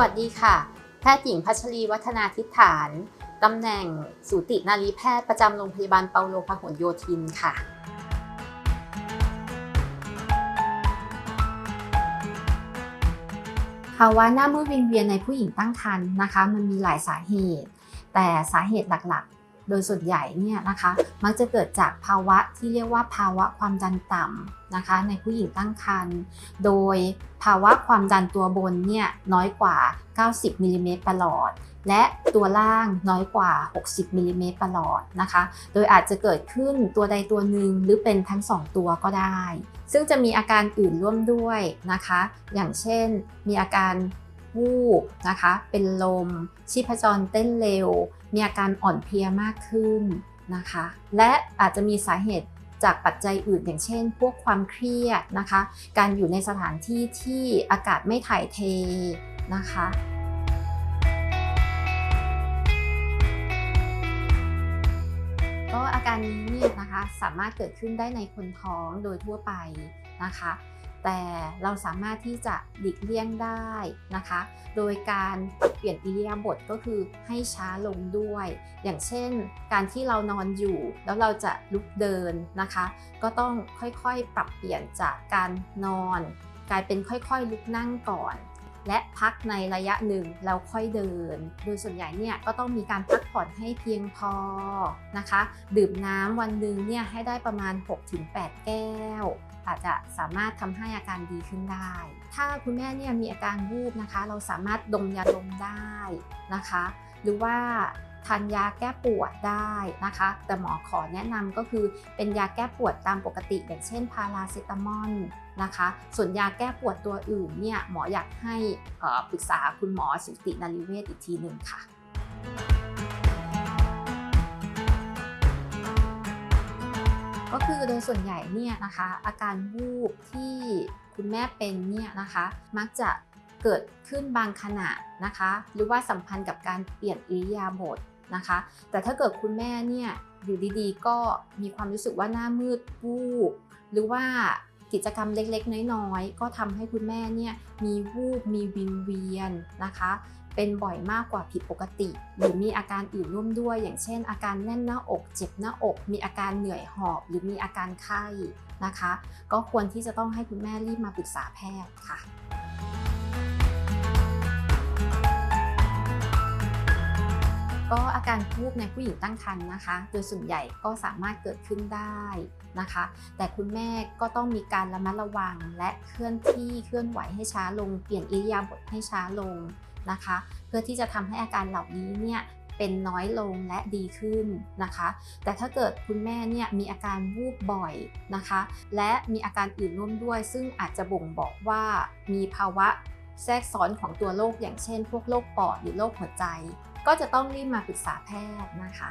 วัสดีค่ะ แพทย์หญิงพัชรีวัฒนาทิฐานตำแหน่งสูตินารีแพทย์ประจำโรงพยาบาลเปาโลพหลโยธินค่ะ ภาวะหน้ามืดวิงเวียนในผู้หญิงตั้งครรภ์นะคะ มันมีหลายสาเหตุ แต่สาเหตุหลักๆ โดยส่วนใหญ่เนี่ยนะคะมักจะเกิดจากภาวะที่เรียกว่าภาวะความดันต่ำนะคะ ในผู้หญิงตั้งครรภ์โดยภาวะความดันตัวบนเนี่ยน้อยกว่า 90มิลลิเมตรประหลอด และตัวล่างน้อยกว่า 60มิลลิเมตรประหลอดนะคะ โดยอาจจะเกิดขึ้นตัวใดตัวหนึ่งหรือเป็นทั้ง 2 ตัวก็ได้ ซึ่งจะมีอาการอื่นร่วมด้วยนะคะ อย่างเช่นมีอาการ วูบนะคะ เป็นลม ชีพจรเต้นเร็ว มีอาการอ่อนเพลียมากขึ้นนะคะ และอาจจะมีสาเหตุจากปัจจัยอื่นอย่างเช่น พวกความเครียดนะคะ การอยู่ในสถานที่ที่อากาศไม่ถ่ายเทนะคะก็อาการนี้เนี่ยนะคะสามารถเกิดขึ้นได้ในคนท้องโดยทั่วไปนะคะ แต่เราสามารถที่จะหลีกเลี่ยงได้นะคะ โดยการเปลี่ยนอิริยาบถก็คือให้ช้าลงด้วย อย่างเช่น การที่เรานอนอยู่ แล้วเราจะลุกเดินนะคะ ก็ต้องค่อยๆปรับเปลี่ยนจากการนอน กลายเป็นค่อยๆลุกนั่งก่อน และพักในระยะหนึ่งแล้วค่อยเดิน โดยส่วนใหญ่เนี่ยก็ต้องมีการพักผ่อนให้เพียงพอนะคะ ดื่มน้ำวันหนึ่งเนี่ยให้ได้ประมาณ 6-8 แก้ว อาจจะสามารถทำให้อาการดีขึ้นได้ ถ้าคุณแม่เนี่ยมีอาการวูบนะคะ เราสามารถดมยาดมได้นะคะ หรือว่า ทานยาแก้ปวดได้นะคะ แต่หมอขอแนะนำก็คือเป็นยาแก้ปวดตามปกติ อย่างเช่นพาราเซตามอลนะคะ ส่วนยาแก้ปวดตัวอื่นเนี่ยหมออยากให้ปรึกษาคุณหมอสูตินารีเวชอีกทีหนึ่งค่ะก็คือโดยส่วนใหญ่เนี่ยนะคะอาการวูบที่คุณแม่เป็นเนี่ยนะคะมักจะเกิดขึ้นบางขณะนะคะ หรือว่าสัมพันธ์กับการเปลี่ยนอิริยาบถ นะคะ แต่ถ้าเกิดคุณแม่เนี่ยอยู่ดีๆ ก็มีความรู้สึกว่าหน้ามืดวูบหรือว่ากิจกรรมเล็กๆ น้อยๆ ก็ทำให้คุณแม่เนี่ยมีวูบมีวิงเวียนนะคะ เป็นบ่อยมากกว่าผิดปกติ หรือมีอาการอื่นร่วมด้วย อย่างเช่น อาการแน่นหน้าอก เจ็บหน้าอก มีอาการเหนื่อยหอบ หรือมีอาการไข้นะคะ ก็ควรที่จะต้องให้คุณแม่รีบมาปรึกษาแพทย์ค่ะ ก็อาการวูบในผู้หญิงตั้งครรภ์นะคะ โดยส่วนใหญ่ก็สามารถเกิดขึ้นได้นะคะ แต่คุณแม่ก็ต้องมีการระมัดระวัง และเคลื่อนที่เคลื่อนไหวให้ช้าลง เปลี่ยนอิริยาบถให้ช้าลงนะคะ เพื่อที่จะทำให้อาการเหล่านี้เนี่ยเป็นน้อยลงและดีขึ้นนะคะ แต่ถ้าเกิดคุณแม่เนี่ยมีอาการวูบบ่อยนะคะ และมีอาการอื่นร่วมด้วย ซึ่งอาจจะบ่งบอกว่ามีภาวะแทรกซ้อนของตัวโรคอย่างเช่น พวกโรคปอดหรือโรคหัวใจ ก็จะต้องรีบมาปรึกษาแพทย์นะคะ